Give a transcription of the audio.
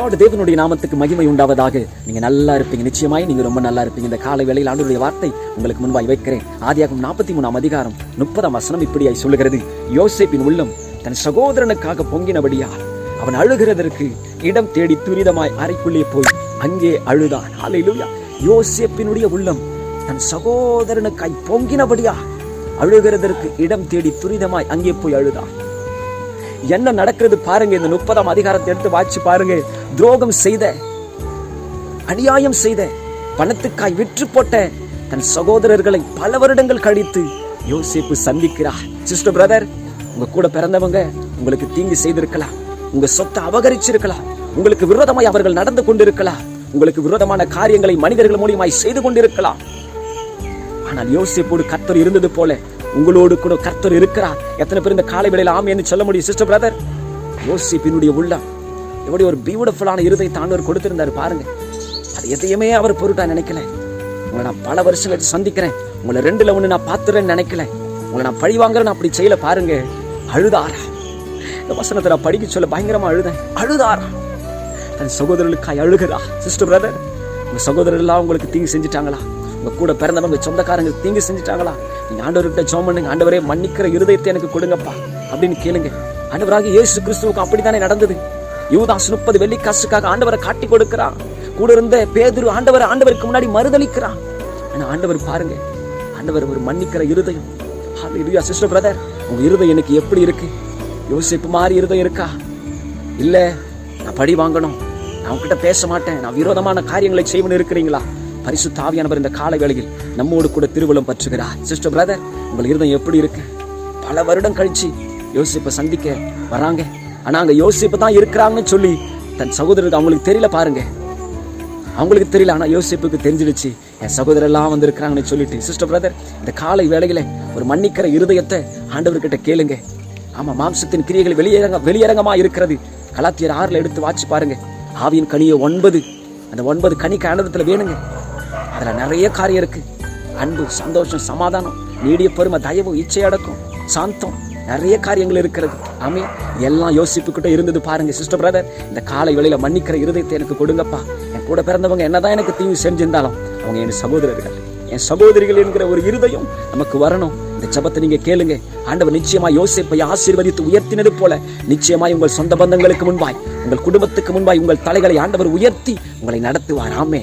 Lord தேவனுடைய நாமத்துக்கு மகிமை உண்டாவதாக. நீங்க நல்லா இருப்பீங்க. நிச்சயமாய் நீங்க ரொம்ப நல்லா இருப்பீங்க. இந்த காலை வேளையில் ஆண்டுடைய வார்த்தை உங்களுக்கு முன்பாய் வைக்கிறேன். ஆதியாகும் நாற்பத்தி மூணாம் அதிகாரம் முப்பதாம் வசனம் இப்படியாய் சொல்லுகிறது. யோசேப்பின் உள்ளம் தன் சகோதரனுக்காக பொங்கினபடியால் அவன் அழுகிறதற்கு இடம் தேடி துரிதமாய் அறைக்குள்ளே போய் அங்கே அழுதான். ஹalleluya. யோசேப்பினுடைய உள்ளம் தன் சகோதரனுக்காய் பொங்கினபடியா அழுகிறதற்கு இடம் தேடி துரிதமாய் அங்கே போய் அழுதான். என்ன நடக்கிறது பாருங்க இந்த முப்பதாம் அதிகாரத்தை எடுத்து வாட்சி பாருங்க. துரோகம் செய்த அநியாயம் செய்த பணத்துக்காய் விற்று போட்ட தன் சகோதரர்களை பல வருடங்கள் கழித்து யோசிப்பு சந்திக்கிறார். சிஸ்டர் பிரதர் உங்க கூட பிறந்தவங்க உங்களுக்கு தீங்கு செய்திருக்கலாம். உங்க சொத்தை அபகரிச்சிருக்கலாம். உங்களுக்கு விரோதமாய் அவர்கள் நடந்து கொண்டிருக்கலாம். உங்களுக்கு விரோதமான காரியங்களை மனிதர்கள் மூலியமாய் செய்து கொண்டிருக்கலாம். ஆனால் யோசிப்போடு கத்தர் இருந்தது போல உங்களோடு கூட கர்த்தர் இருக்கிறார். எத்தனை பேர் இந்த காலை வேளையில் ஆமென்னு சொல்ல முடியும் சிஸ்டர் பிரதர் யோசிப்பினுடைய உள்ளம். எப்படி ஒரு பியூட்டிஃபுல்லான இருதை தாண்டவர் கொடுத்திருந்தாரு பாருங்க. அது எதையுமே அவர் பொருட்டா நினைக்கல. உங்களை நான் பல வருஷம் கழிச்சு சந்திக்கிறேன். உங்களை ரெண்டுல ஒண்ணு நான் பார்த்துறேன்னு நினைக்கல. உங்களை நான் பழி வாங்குறேன்னு அப்படி செய்யல பாருங்க. அழுதாரா? இந்த வசனத்தை நான் படிக்க சொல்ல பயங்கரமா அழுதேன். அழுதாரா? தன் சகோதரர்களுக்காய் அழுகிறா சிஸ்டர் பிரதர் உங்க சகோதரர் எல்லாம் உங்களுக்கு தீங்கு செஞ்சுட்டாங்களா? உங்க கூட பிறந்தவங்க சொந்தக்காரங்க தீங்கு செஞ்சுட்டாங்களா? நீங்க ஆண்டவர்கிட்ட ஜோம் பண்ணுங்க. ஆண்டவரே மன்னிக்கிற இருதயத்தை எனக்கு கொடுங்கப்பா. அப்படின்னு கேளுங்க. ஆண்டவராக இயேசு கிறிஸ்துவுக்கு அப்படித்தானே நடந்தது? யூதாஸ் முப்பது வெள்ளி காசுக்காக ஆண்டவரை காட்டி கொடுக்கிறான் கூட இருந்த பேதுரு ஆண்டவர் ஆண்டவருக்கு முன்னாடி மறுதளிக்கிறான் ஆனா ஆண்டவர் பாருங்க ஆண்டவர் ஒரு மன்னிக்கிற இருதயம். ஹalleluya சிஸ்டர் பிரதர் உங்க இருதயம் எனக்கு எப்படி இருக்கு? யோசிப்பு மாதிரி இருதயம் இருக்கா? இல்ல நான் படி வாங்கணும். நான் உங்ககிட்ட பேச மாட்டேன். நான் விரோதமான காரியங்களை செய்வன்னு இருக்கிறீங்களா? பரிசுத்தாவியானவர் இந்த கால வேளையில் நம்மோடு கூட திருவள்ளம் பற்றுகிறார். சிஸ்டர் பிரதர் உங்கள் இருதம் எப்படி இருக்கு? பல வருடம் கழிச்சு யோசிப்பை சந்திக்க வராங்க. ஆனா அங்க யோசிப்பு தான் இருக்கிறாங்கன்னு சொல்லி தன் சகோதரருக்கு அவங்களுக்கு தெரியல பாருங்க. அவங்களுக்கு தெரியல ஆனா யோசிப்புக்கு தெரிஞ்சிடுச்சு. என் சகோதரர் எல்லாம் வந்திருக்கிறாங்கன்னு சொல்லிட்டு. சிஸ்டர் பிரதர் இந்த காலை வேளையில ஒரு மன்னிக்கிற இருதயத்தை ஆண்டவர்கிட்ட கேளுங்க. ஆமா மாம்சத்தின் கிரியைகள் வெளியரங்க வெளியரங்கமா இருக்கிறது. கலாத்தியர் ஆறுல எடுத்து வாட்சி பாருங்க. ஆவியின் கனியை ஒன்பது அந்த ஒன்பது கனி ஆண்டவரத்துல வேணுங்க. அதில் நிறைய காரியம் இருக்குது அன்பு சந்தோஷம் சமாதானம் நீடிய பொறுமை தயவு இச்சை அடக்கம் சாந்தம் நிறைய காரியங்கள் இருக்கிறது. ஆமே எல்லாம் யோசிப்புக்கிட்ட இருந்தது பாருங்க சிஸ்டர் பிரதர் இந்த காலை வேளையில மன்னிக்கிற இருதயத்தை எனக்கு கொடுங்கப்பா. என் கூட பிறந்தவங்க என்னதான் எனக்கு தீங்கு செஞ்சிருந்தாலும் அவங்க என் சகோதரர்கள் என் சகோதரிகள் என்கிற ஒரு இருதயம் நமக்கு வரணும். இந்த ஜபத்தை நீங்க கேளுங்க. ஆண்டவர் நிச்சயமா யோசிப்பை ஆசீர்வதித்து உயர்த்தினது போல நிச்சயமாய் உங்கள் சொந்த பந்தங்களுக்கு முன்பாய் உங்கள் குடும்பத்துக்கு முன்பாய் உங்கள் தலைகளை ஆண்டவர் உயர்த்தி உங்களை நடத்துவார். ஆமே